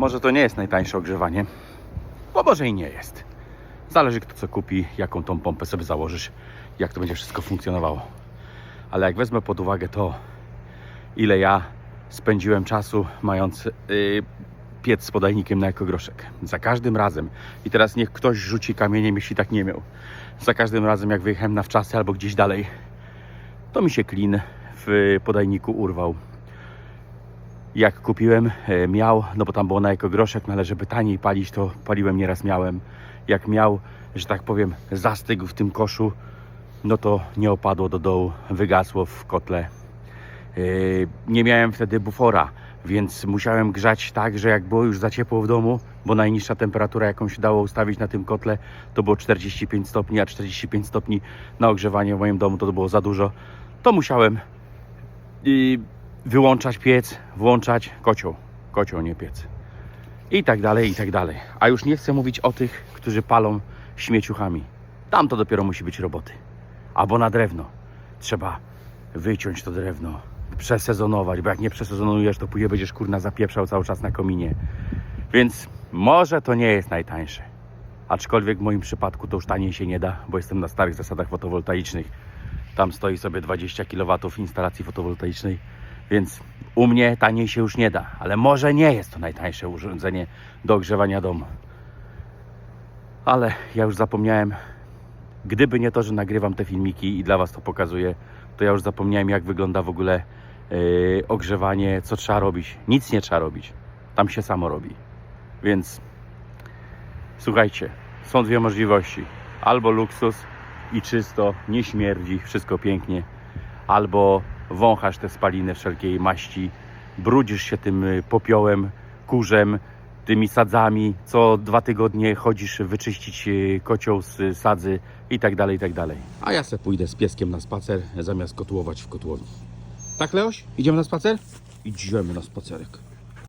Może to nie jest najtańsze ogrzewanie, bo może i nie jest. Zależy kto co kupi, jaką tą pompę sobie założysz, jak to będzie wszystko funkcjonowało. Ale jak wezmę pod uwagę to, ile ja spędziłem czasu mając yy, piec z podajnikiem na ekogroszek. Za każdym razem, i teraz niech ktoś rzuci kamieniem, jeśli tak nie miał. Za każdym razem, jak wyjechałem na wczasy albo gdzieś dalej, to mi się klin w podajniku urwał. Jak kupiłem, e, miał, no bo tam było na ekogroszek, no ale żeby taniej palić, to paliłem nieraz miałem. Jak miał, że tak powiem, zastygł w tym koszu, no to nie opadło do dołu, wygasło w kotle. Yy, Nie miałem wtedy bufora, więc musiałem grzać tak, że jak było już za ciepło w domu, bo najniższa temperatura, jaką się dało ustawić na tym kotle, to było 45 stopni, a 45 stopni na ogrzewanie w moim domu to było za dużo, to musiałem wyłączać piec, włączać kocioł, kocioł, nie piec. I tak dalej, i tak dalej. A już nie chcę mówić o tych, którzy palą śmieciuchami. Tam to dopiero musi być roboty. Albo na drewno. Trzeba wyciąć to drewno, przesezonować, bo jak nie przesezonujesz, to później będziesz kurna zapieprzał cały czas na kominie. Więc może to nie jest najtańsze. Aczkolwiek w moim przypadku to już taniej się nie da, bo jestem na starych zasadach fotowoltaicznych. Tam stoi sobie 20 kW instalacji fotowoltaicznej, więc u mnie taniej się już nie da. Ale może nie jest to najtańsze urządzenie do ogrzewania domu. Ale ja już zapomniałem, gdyby nie to, że nagrywam te filmiki i dla Was to pokazuję, to ja już zapomniałem, jak wygląda w ogóle yy, ogrzewanie, co trzeba robić. Nic nie trzeba robić. Tam się samo robi. Więc słuchajcie, są dwie możliwości. Albo luksus i czysto, nie śmierdzi, wszystko pięknie, albo wąchasz te spaliny wszelkiej maści, brudzisz się tym y, popiołem, kurzem, tymi sadzami, co dwa tygodnie chodzisz wyczyścić y, kocioł z sadzy i tak dalej, i tak dalej. A ja se pójdę z pieskiem na spacer, zamiast kotłować w kotłowni. Tak, Leoś? Idziemy na spacer? Idziemy na spacerek.